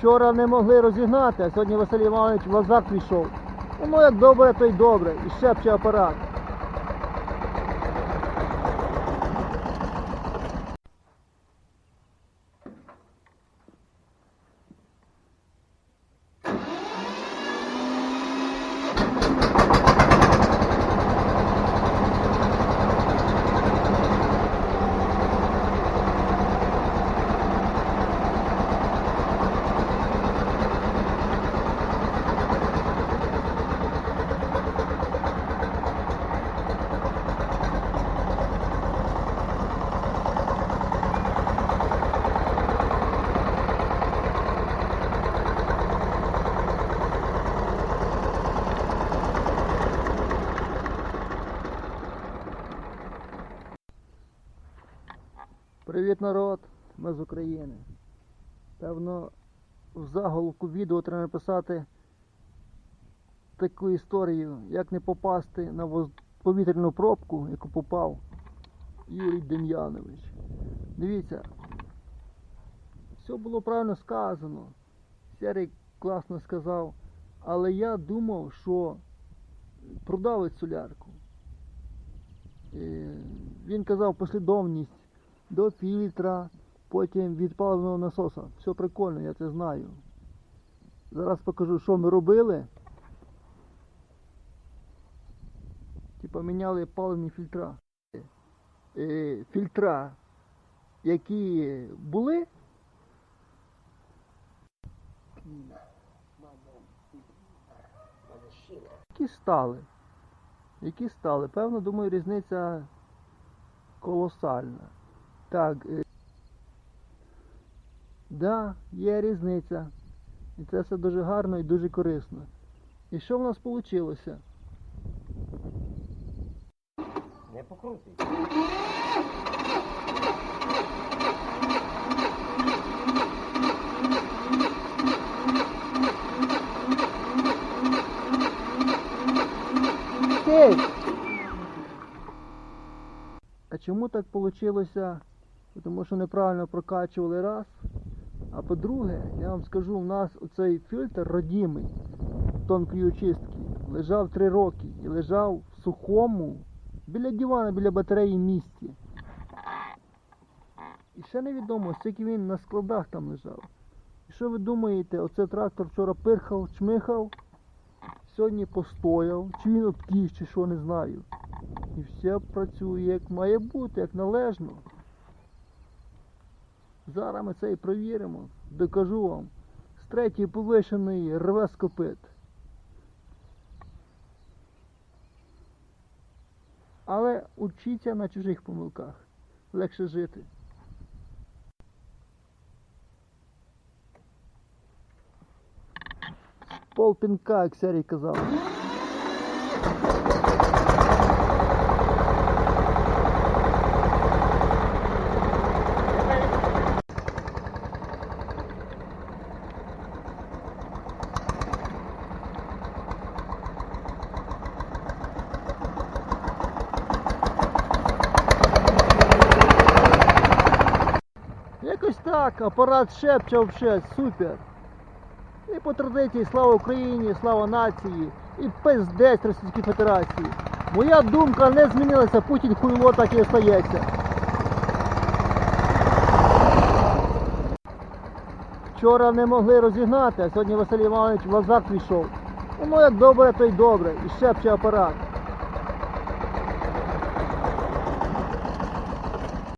Вчора не могли розігнати, а сьогодні Василь Іванович в азарт пішов. Ну як добре, то й добре. І щепче апарат. Привіт, народ! Ми з України. Певно, в заголовку відео треба написати таку історію, як не попасти на повітряну пробку, яку попав Юрій Дем'янович. Дивіться, все було правильно сказано. Серій класно сказав, але я думав, що продавець солярку. Е, Він казав послідовність до фільтра, потім від паливного насоса. Все прикольно, я це знаю. Зараз покажу, що ми робили. Типа міняли паливні фільтра. Е, фільтра, які були. Які стали. Які стали. Певно, думаю, різниця колосальна. Так. Е... Да, є різниця. І це все дуже гарно і дуже корисно. І що в нас вийшло? Не покрутий. А чому так вийшло? Тому що неправильно прокачували раз. А по-друге, я вам скажу, у нас оцей фільтр родімий тонкої очистки лежав три роки і лежав в сухому біля дивана, біля батареї місці. І ще невідомо, скільки він на складах там лежав. І що ви думаєте, оце трактор вчора пирхав, чмихав, сьогодні постояв, чи він обтіж, чи що, не знаю. І все працює як має бути, як належно. Зараз ми це і провіримо. Докажу вам. З третьої повишеної рве з копит. Але учіться на чужих помилках. Легше жити. Пол пінка, як Серій казав. Якось так, апарат шепче вообще, супер. І по традиції слава Україні, слава нації і пиздець Російській Федерації. Моя думка не змінилася, Путін хуйло так і остається. Вчора не могли розігнати, а сьогодні Василь Іванович в азарт пішов. Ну як добре, то й добре. І шепче апарат.